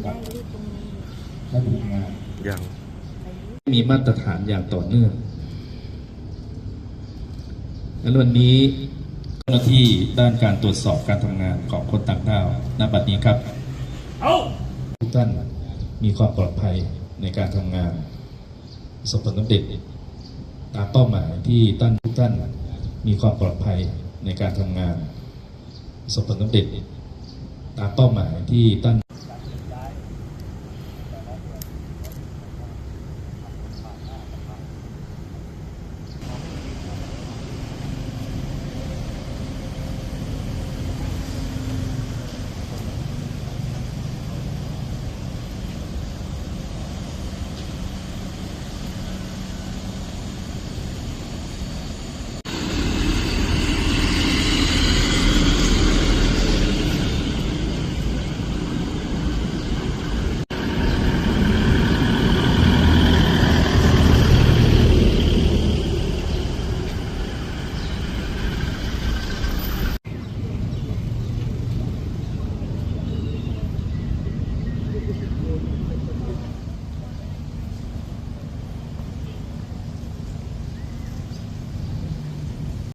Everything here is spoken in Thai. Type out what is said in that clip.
บได้รูปตรงนี้ไงานยังรมีมาตรฐานอย่างต่อเนื่องและวันนี้เจ้าหน้าที่ด้านการตรวจสอบการทำงานของคนต่างด้าวณบัดนี้ครับทุกท่านมีความปลอดภัยในการทำงานปรสบผลสำเร็จตามเป้าหมายที่ท่านทุกท่านมีความปลอดภัยในการทำงานปรสบผลสำเร็จตามเป้าหมายที่ท่าน